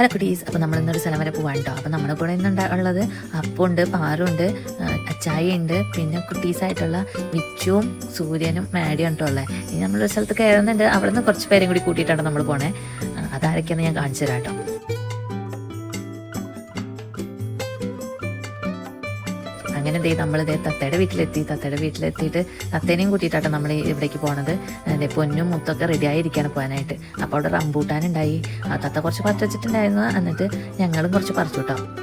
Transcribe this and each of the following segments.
Hello കുട്ടീസ് അപ്പോൾ നമ്മൾ ഇന്നൊരു സ്ഥലം വരെ പോകാൻ കേട്ടോ അപ്പോൾ നമ്മുടെ കൂടെ ഇന്ന് ഉള്ളത് അപ്പുണ്ട് പാറുണ്ട് അച്ചായ ഉണ്ട് പിന്നെ കുട്ടീസായിട്ടുള്ള മിച്ചുവും സൂര്യനും മാഡിയും ഉണ്ടോ ഉള്ളത് ഇനി നമ്മളൊരു സ്ഥലത്ത് കയറുന്നുണ്ട്. അവിടെ നിന്ന് കുറച്ച് പേരും കൂടി കൂട്ടിയിട്ടാണ് നമ്മൾ പോണേ. അതാരൊക്കെയാണെന്ന് ഞാൻ കാണിച്ചു തരാം കേട്ടോ അങ്ങനെ ദേ നമ്മളിതേ തത്തയുടെ വീട്ടിലെത്തി തത്തയുടെ വീട്ടിലെത്തിയിട്ട് തത്തേനെയും കൂട്ടിയിട്ടാണ് നമ്മൾ ഇവിടേക്ക് പോണത്. ദേ പൊന്നും മുത്തൊക്കെ റെഡി ആയിരിക്കുകയാണ് പോകാനായിട്ട്. അപ്പോൾ അവിടെ റംബൂട്ടാൻ ഉണ്ടായി. തത്ത കുറച്ച് പറിച്ചു വെച്ചിട്ടുണ്ടായിരുന്നു. എന്നിട്ട് ഞങ്ങളും കുറച്ച് പറിച്ചു കേട്ടോ.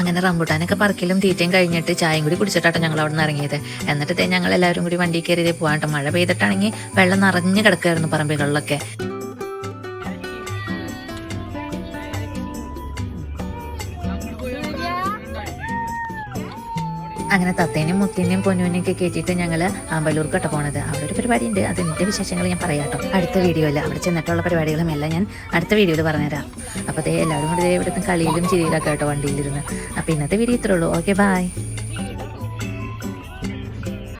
അങ്ങനെ റംബുട്ടാനൊക്കെ പറക്കലും തീറ്റയും കഴിഞ്ഞിട്ട് ചായയും കൂടി കുടിച്ചിട്ടാട്ടോ ഞങ്ങൾ അവിടെ നിന്ന് ഇറങ്ങിയത്. എന്നിട്ട് ഞങ്ങൾ എല്ലാവരും കൂടി വണ്ടി കയറി പോകാട്ടോ മഴ പെയ്തിട്ടാണെങ്കിൽ വെള്ളം നിറഞ്ഞു കിടക്കുമായിരുന്നു പറമ്പുകളിലൊക്കെ. അങ്ങനെ തത്തേനെയും മുത്തേനെയും പൊന്നുവിനെയും ഒക്കെ കയറ്റിയിട്ട് ഞങ്ങൾ ആമ്പലൂർക്കട്ട പോണത്. അവിടെ ഒരു പരിപാടി ഉണ്ട് അതിന്റെ വിശേഷങ്ങൾ ഞാൻ പറയാം കേട്ടോ. അടുത്ത വീഡിയോയിൽ അവിടെ ചെന്നിട്ടുള്ള പരിപാടികളും എല്ലാം ഞാൻ അടുത്ത വീഡിയോയിൽ പറഞ്ഞുതരാം. അപ്പോൾ അതേ എല്ലാവരും കൂടി ഇവിടുത്തെ കളിയിലും ചിരിയിലൊക്കെ കേട്ടോ വണ്ടിയിലിരുന്ന്. അപ്പോൾ ഇന്നത്തെ വീഡിയോ ഇത്രേ ഉള്ളൂ. Okay bye